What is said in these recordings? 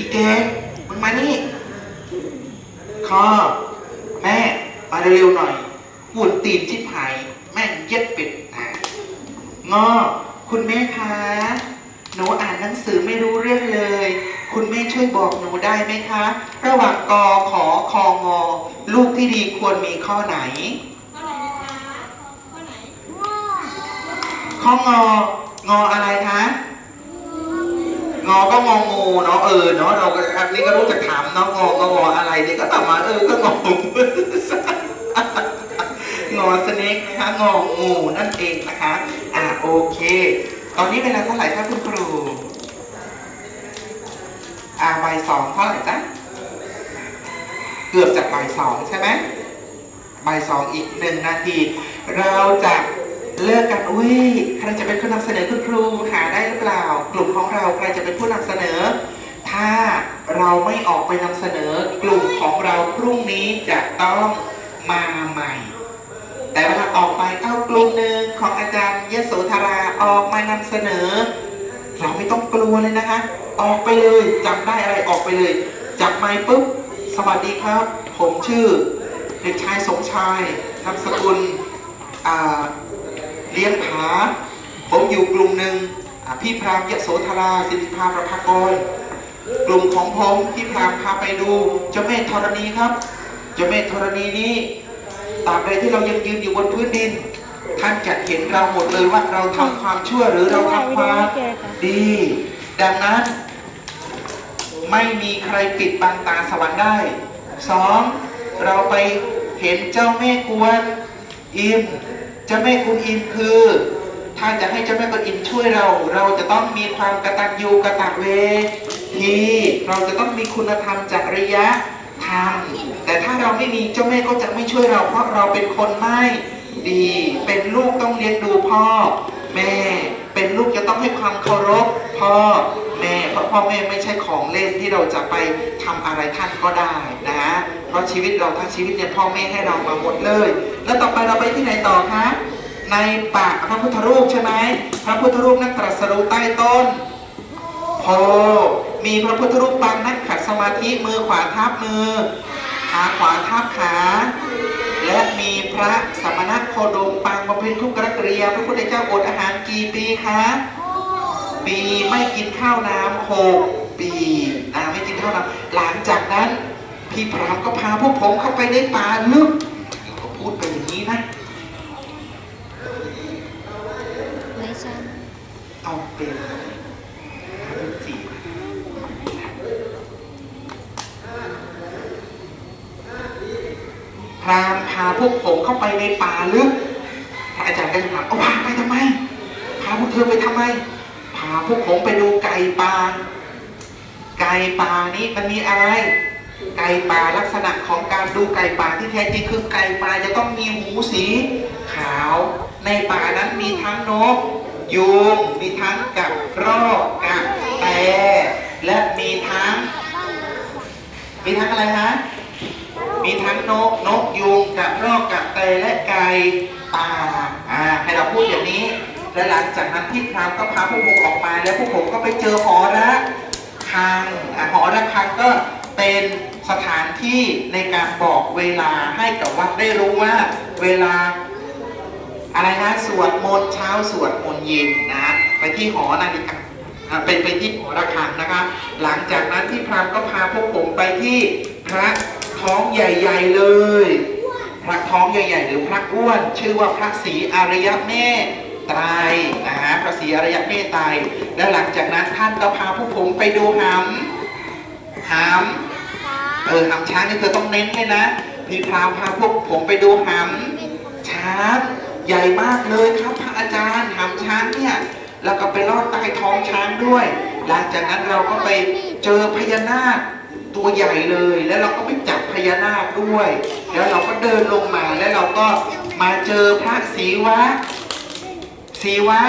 อีแกมึงมานี่คอแม่ มาเร็วๆหน่อยหุ่นตีนชิบหาย แม่งเย็ดเป็ดอะงอ คุณแม่คะหนูอ่านหนังสือไม่รู้เรื่องเลย คุณแม่ช่วยบอกหนูได้ไหมคะ ระหว่างกอขอคองอ ลูกที่ดีควรมีข้อไหน ข้อไหนนะคะข้อไหนข้องอ งออะไรคะ งอก็งองูเนาะเออเนาะเราก็อันนี้ก็รู้จักถามเนาะงอก็งออะไรเด็กก็ตอบมาเออก็งองอสเน็กนะคะงองูนั่นเองนะคะอ่าโอเค ตอนนี้เวลาเท่าไหร่ครับคุณครูอ่าใบสองเท่าไหร่จ๊ะเกือบจากใบสองใช่ไหมบ่ายสองอีกหนึ่งนาที เราจะ เลิกกันอุ้ยใครจะเป็นผู้นำเสนอคุณครูหาได้หรือเปล่า กลุ่มของเราใครจะเป็นผู้นำเสนอ ถ้าเราไม่ออกไปนำเสนอ กลุ่มของเราพรุ่งนี้จะต้องมาใหม่ แต่เวลาออกไปเอากลุ่มหนึ่งของอาจารย์ยโสธราออกมานำเสนอ เราไม่ต้องกลัวเลยนะคะ ออกไปเลยจำได้อะไรออกไปเลยจับไม้ปุ๊บสวัสดีครับ ผมชื่อเด็กชายสมชายนามสกุลอ่า เลี้ยงผา ผมอยู่กลุ่มหนึ่งอ่าพี่พรามยโสธราสิทธิภาประภากร กลุ่มของผมพี่พรามพาไปดูเจ้าแม่ธรณีครับเจ้าแม่ธรณีนี้ตราบใดที่เรายังยืนอยู่บนพื้นดิน ท่านจะเห็นเราหมดเลยว่าเราทำความชั่วหรือเราทำความดี ดังนั้น ไม่มีใครปิดบังตาสวรรค์ได้สองเราไปเห็นเจ้าแม่กวน อิมเจ้าแม่กุนอิมคือ ถ้าจะให้เจ้าแม่กุนอิมช่วยเรา เราจะต้องมีความกระตัญญูกระตเวทีเราจะต้องมีคุณธรรมจริยธรรมแต่ถ้าเราไม่มีเจ้าแม่ก็จะไม่ช่วยเรา เพราะเราเป็นคนไม่ดี เป็นลูกต้องเลี้ยงดูพ่อ แม่ เป็นลูกจะต้องให้ความเคารพพ่อแม่ พราะพ่อแม่ไม่ใช่ของเล่นที่เราจะไปทำอะไรท่านก็ได้นะเพราะชีวิตเราทั้งชีวิตเนี่ยพ่อแม่ให้เรามาหมดเลย แล้วต่อไปเราไปที่ไหนต่อคะในปากพระพุทธรูปใช่ไหมพระพุทธรูปนั่งตรัสรู้ใต้ต้นโพมีพระพุทธรูปปางนั่งขัดสมาธิมือขวาทับมือขาขวาทับขาและมีพระสมณโคดมปางบำเพ็ญทุกขกริยาพระพุทธเจ้าอดอาหารกี่ปีคะ ปีไม่กินข้าวน้ำหกปีอ่าไม่กินข้าวน้ำหลังจากนั้น พี่พรามก็พาพวกผมเข้าไปในป่าลึกก็พูดไปอย่างนี้นะไม่ใช่เอาเป็นสี่พรามพาพวกผมเข้าไปในป่าลึกอาจารย์ก็จะถามเอาพาไปทำไม พาพวกเธอไปทำไม พาพวกผมไปดูไก่ป่า ไก่ป่านี้มันมีอะไร ไก่ป่าลักษณะของการดูไก่ป่าที่แท้จริงคือไก่ป่าจะต้องมีหูสีขาว ในป่านั้นมีทั้งนกยุงมีทั้งกับรอกกับแตและมีทั้ง มีทั้งอะไรฮะมีทั้งนกนกยุงกับรอกกับเตและไก่ป่าอ่าให้เราพูดอย่างนี้ และหลังจากนั้นพี่พรามก็พาพวกผมออกมา แล้วพวกผมก็ไปเจอหอระฆังอ่าหอระฆังก็เป็นสถานที่ในการบอกเวลาให้กับวัดได้รู้ว่าเวลาอะไรนะสวดมนต์เช้าสวดมนต์เย็นนะไปที่หอนาฬิกาเป็นไปที่หอระฆังนะคะหลังจากนั้นพี่พรามก็พาพวกผมไปที่พระท้องใหญ่ ๆเลย พระท้องใหญ่ ๆ หรือพระอ้วน ชื่อว่าพระศรีอารยเมต ไตรนะฮะพระศรีอารยเมตไตรแล้วหลังจากนั้นท่านก็พาพวกผมไปดูหำหำเออหำช้างนี่เธอต้องเน้นเลยนะพี่พราวพาพวกผมไปดูหำช้างใหญ่มากเลยครับพระอาจารย์หำช้างเนี่ยแล้วก็ไปลอดใต้ท้องช้างด้วย หลังจากนั้นเราก็ไปเจอพญานาคตัวใหญ่เลย แล้วเราก็ไปจับพญานาคด้วย แล้วเราก็เดินลงมาแล้วเราก็มาเจอพระศรีวะ ศรีวะ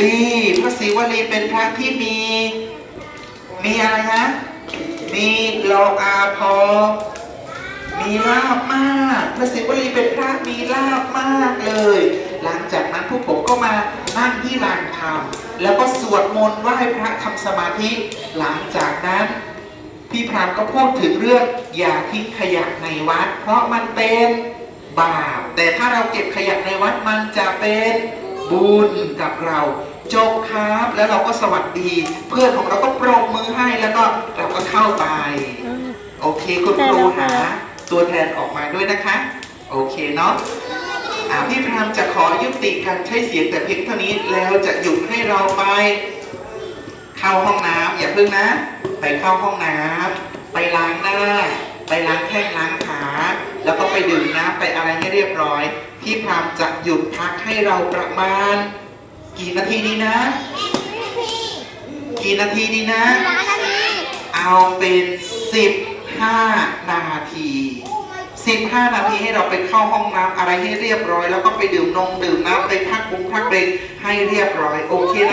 ลีพระศรีวลีเป็นพระที่มี มีอะไรฮะมีโลอาพอ มีลาบมาก พระศิวลีเป็นพระมีลาบมากเลย หลังจากนั้นพวกผมก็มานั่งที่ลานธรรมแล้วก็สวดมนต์ไหว้พระทำสมาธิ หลังจากนั้นพี่พรามก็พูดถึงเรื่องอย่าทิ้งขยะในวัด เพราะมันเป็นบาป แต่ถ้าเราเก็บขยะในวัดมันจะเป็น บุญกับเราจบครับ แล้วเราก็สวัสดี เพื่อนของเราก็ปรบมือให้แล้วก็เราก็เข้าไป โอเคคุณครูหา ตัวแทนออกมาด้วยนะคะ โอเคเนาะอ่าพี่พรามจะขอยุติการใช้เสียงแต่เพียงเท่านี้แล้วจะหยุดให้เราไป เข้าห้องน้ำอย่าเพิ่งนะ ไปเข้าห้องน้ำไปล้างหน้า ไปล้างแข้งล้างขา แล้วก็ไปดื่มน้ำไปอะไรให้เรียบร้อย พี่พรามจะหยุดพักให้เราประมาณ กี่นาทีดีนะ กี่นาทีดีนะ เอาเป็น15นาที15นาทีให้เราไปเข้าห้องน้ำอะไรให้เรียบร้อย แล้วก็ไปดื่มนมดื่มน้ำไปพักบุ้งพักเบรกให้เรียบร้อยโอเคนะ